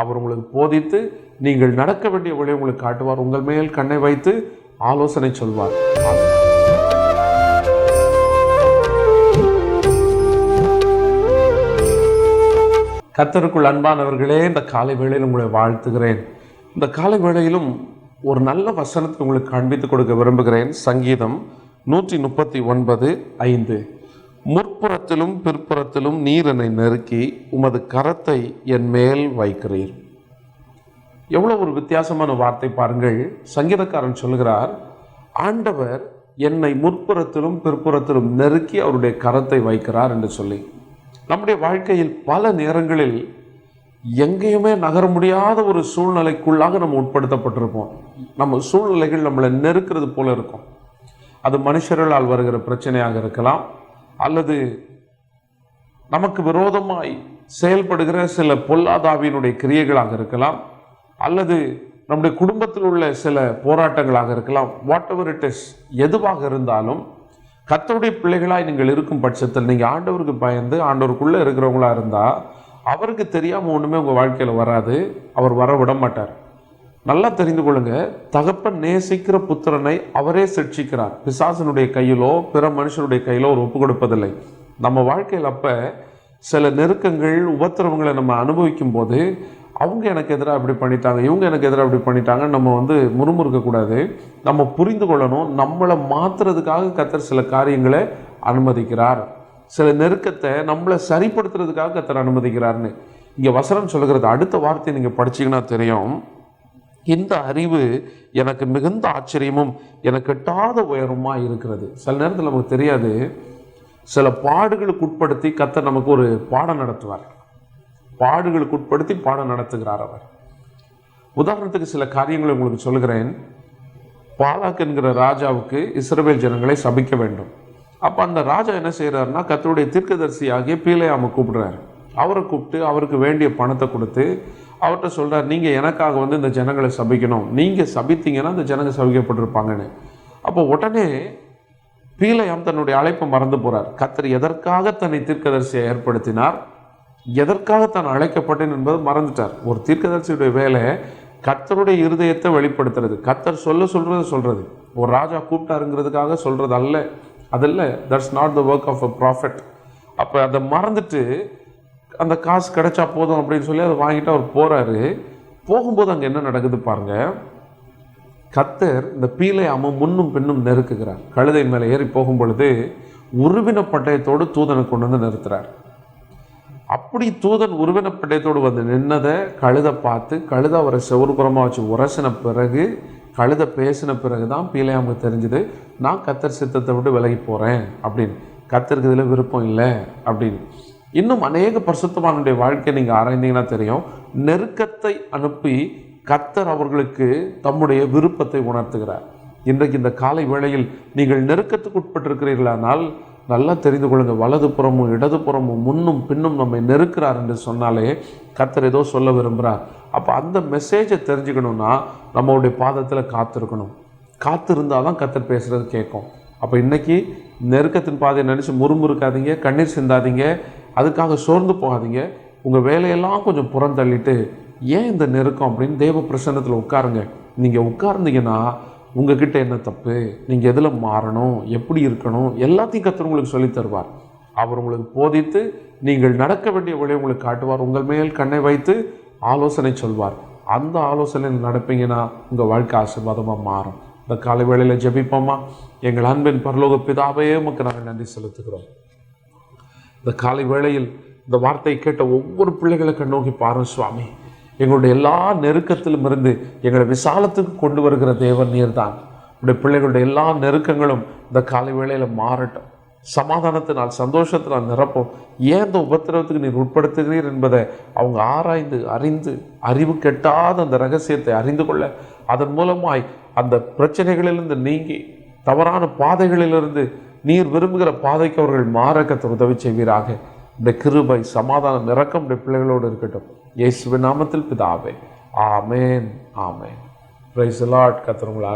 அவர் உங்களுக்கு போதித்து நீங்கள் நடக்க வேண்டிய வழி உங்களுக்கு காட்டுவார். உங்கள் மேல் கண்ணை வைத்து ஆலோசனை சொல்வார். கத்தருக்குள் அன்பானவர்களே இந்த காலை வேளையில் உங்களை வாழ்த்துகிறேன். இந்த காலை வேளையிலும் ஒரு நல்ல வசனத்தை உங்களுக்கு காண்பித்துக் கொடுக்க விரும்புகிறேன். சங்கீதம் நூற்றி முப்பத்தி ஒன்பது ஐந்து. முற்புறத்திலும் பிற்புறத்திலும் நீர் என்னை நெருக்கி உமது கரத்தை என் மேல் வைக்கிறீர். எவ்வளோ ஒரு வித்தியாசமான வார்த்தை பாருங்கள். சங்கீதக்காரன் சொல்கிறார் ஆண்டவர் என்னை முற்புறத்திலும் பிற்புறத்திலும் நெருக்கி அவருடைய கரத்தை வைக்கிறார் என்று சொல்லி. நம்முடைய வாழ்க்கையில் பல நேரங்களில் எங்கேயுமே நகர முடியாத ஒரு சூழ்நிலைக்குள்ளாக நம்ம உட்படுத்தப்பட்டிருப்போம். நம்ம சூழ்நிலைகள் நம்மளை நெருக்கிறது போல இருக்கும். அது மனுஷர்களால் வருகிற பிரச்சனையாக இருக்கலாம் அல்லது நமக்கு விரோதமாய் செயல்படுகிற சில பொல்லாதாவியினுடைய கிரியைகளாக இருக்கலாம் அல்லது நம்முடைய குடும்பத்தில் உள்ள சில போராட்டங்களாக இருக்கலாம் வாட் எவர் இட் இஸ் எதுவாக இருந்தாலும் கத்தருடைய பிள்ளைகளாய் நீங்கள் இருக்கும் பட்சத்தில் நீங்கள் ஆண்டவருக்கு பயந்து ஆண்டவருக்குள்ளே இருக்கிறவங்களா இருந்தால் அவருக்கு தெரியாமல் ஒன்றுமே உங்கள் வாழ்க்கையில் வராது அவர் வர விட மாட்டார். நல்லா தெரிந்து கொள்ளுங்க. தகப்பன் நேசிக்கிற புத்திரனை அவரே சிக்ஷிக்கிறார் பிசாசனுடைய கையிலோ பிற மனுஷனுடைய கையிலோ ஒரு ஒப்பு கொடுப்பதில்லை நம்ம வாழ்க்கையில் அப்போ சில நெருக்கங்கள் உபத்திரவங்களை நம்ம அனுபவிக்கும் போது அவங்க எனக்கு எதிராக அப்படி பண்ணிட்டாங்க இவங்க எனக்கு எதிராக அப்படி பண்ணிட்டாங்க நம்ம வந்து முறுமுறுக்கக்கூடாது நம்ம புரிந்து கொள்ளணும். நம்மளை மாற்றுறதுக்காக கத்தர் சில காரியங்களை அனுமதிக்கிறார். சில நெருக்கத்தை நம்மளை சரிப்படுத்துறதுக்காக கத்தர் அனுமதிக்கிறார்னு. இங்கே வசனம் சொல்லுகிறது அடுத்த வார்த்தையை நீங்கள் படிச்சீங்கன்னா தெரியும். இந்த அறிவு எனக்கு மிகுந்த ஆச்சரியமும் எனக்கு எட்டாத உயரமா இருக்கிறது. சில நேரத்தில் நமக்கு தெரியாது. சில பாடுகளுக்கு உட்படுத்தி கத்தர் நமக்கு ஒரு பாடம் நடத்துவார். பாடுகளுக்கு உட்படுத்தி பாடம் நடத்துகிறார் அவர். உதாரணத்துக்கு சில காரியங்களை உங்களுக்கு சொல்லுகிறேன். பாலாக் என்கிற ராஜாவுக்கு இஸ்ரவேல் ஜனங்களை சபிக்க வேண்டும். அப்போ அந்த ராஜா என்ன செய்கிறாருன்னா கத்தருடைய தீர்க்கதரிசி ஆகிய பீலையாம கூப்பிடுறாரு. அவரை கூப்பிட்டு அவருக்கு வேண்டிய பணத்தை கொடுத்து அவர்கிட்ட சொல்கிறார் நீங்கள் எனக்காக வந்து இந்த ஜனங்களை சபிக்கணும். நீங்கள் சபித்தீங்கன்னா இந்த ஜனங்க சபிக்கப்பட்டிருப்பாங்கன்னு. அப்போ உடனே பீலயாம் தன்னுடைய அழைப்பை மறந்து போகிறார் கத்தர் எதற்காக தன்னை தீர்க்கதரிசியை ஏற்படுத்தினார்? எதற்காக தான் அழைக்கப்பட்டேன் என்பது மறந்துட்டார். ஒரு தீர்க்கதரிசியுடைய வேலை கத்தருடைய இருதயத்தை வெளிப்படுத்துறது. கத்தர் சொல்ல சொல்கிறத சொல்கிறது ஒரு ராஜா கூப்பிட்டாருங்கிறதுக்காக சொல்கிறது அல்ல. அதல்ல that's not the work of a profit அப்போ அதை மறந்துட்டு அந்த காசு கிடைச்சா போதும் அப்படின்னு சொல்லி அதை வாங்கிட்டு அவர் போகிறாரு போகும்போது அங்கே என்ன நடக்குது பாருங்க. கத்தர் இந்த பீலையாம முன்னும் பின்னும் நெருக்குகிறார். கழுதை மேலே ஏறி போகும் பொழுது உருவின பட்டயத்தோடு தூதனை கொண்டு வந்து நிறுத்துறார். அப்படி தூதன் உருவின பட்டயத்தோடு வந்து நின்னதை கழுதை பார்த்து கழுதை அவரை செவருபுறமாக வச்சு உரசின பிறகு கழுதை பேசின பிறகு தான் பீலையாமுக்கு தெரிஞ்சுது நான் கத்தர் சித்தத்தை விட்டு விலகி போகிறேன் அப்படின்னு. கத்தருக்கு இதில் விருப்பம் இல்லை அப்படின்னு. இன்னும் அநேக பரிசுத்தமானுடைய வாழ்க்கையை நீங்கள் ஆராய்ந்தீங்கன்னா தெரியும். நெருக்கத்தை அனுப்பி கத்தர் அவர்களுக்கு தம்முடைய விருப்பத்தை உணர்த்துகிறார். இன்றைக்கு இந்த காலை வேளையில் நீங்கள் நெருக்கத்துக்கு உட்பட்டிருக்கிறீர்களானால் நல்லா தெரிந்து கொள்ளுங்கள் வலது புறமும் இடது புறமும் முன்னும் பின்னும் நம்மை நெருக்கிறார் என்று சொன்னாலே கத்தர் ஏதோ சொல்ல விரும்புகிறார். அப்போ அந்த மெசேஜை தெரிஞ்சுக்கணும்னா நம்மளுடைய பாதத்தில் காத்திருக்கணும். காத்திருந்தால் தான் கத்தர் பேசுகிறது கேட்கும். அப்போ இன்றைக்கி நெருக்கத்தின் பாதையை நினச்சி முறுமுறுக்காதீங்க கண்ணீர் சிந்தாதீங்க அதுக்காக சோர்ந்து போகாதீங்க. உங்கள் வேலையெல்லாம் கொஞ்சம் புறந்தள்ளிட்டு ஏன் இந்த நெருக்கம் அப்படின்னு தேவ பிரசன்னத்தில் உட்காருங்க. நீங்கள் உட்கார்ந்தீங்கன்னா உங்ககிட்ட என்ன தப்பு? நீங்கள் எதில் மாறணும்? எப்படி இருக்கணும்? எல்லாத்தையும் கத்தர் உங்களுக்கு சொல்லித் தருவார். அவர் உங்களுக்கு போதித்து நீங்கள் நடக்க வேண்டிய வழியை உங்களுக்கு காட்டுவார். உங்கள் மேல் கண்ணை வைத்து ஆலோசனை சொல்வார். அந்த ஆலோசனையில் நடப்பீங்கன்னா உங்கள் வாழ்க்கை ஆசீர்வாதமாக மாறும். இந்த காலை வேளையில் ஜெபிப்போமா எங்கள் அன்பின் பரலோக பிதாவே உமக்கு நாங்கள் நன்றி செலுத்துகிறோம். இந்த காலை வேளையில் இந்த வார்த்தையை கேட்ட ஒவ்வொரு பிள்ளைகளை கண்ணோக்கி பாருங்க சுவாமி. எங்களுடைய எல்லா நெருக்கத்திலும் இருந்து எங்களை விசாலத்துக்கு கொண்டு வருகிற தேவன் நீர் தான் உடைய பிள்ளைகளுடைய எல்லா நெருக்கங்களும் இந்த காலை வேளையில் மாறட்டும். சமாதானத்தினால் சந்தோஷத்தினால் நிரப்பும். ஏன் இந்த உபத்திரவத்துக்கு நீர் உட்படுத்துகிறீர் என்பதை அவங்க ஆராய்ந்து அறிந்து அறிவு கெட்டாத அந்த ரகசியத்தை அறிந்து கொள்ள அதன் மூலமாய் அந்த பிரச்சனைகளிலிருந்து நீங்கி தவறான பாதைகளிலிருந்து நீர் விரும்புகிற பாதைக்கு அவர்கள் மாற கத்த உதவி செய்வீராக. இந்த கிருபை சமாதானம் இறக்கம் இந்த பிள்ளைகளோடு இருக்கட்டும். இயேசுவின் நாமத்தில் பிதாவே. ஆமேன் ஆமேன். பிரைஸ் லாட் கத்தர் உங்களை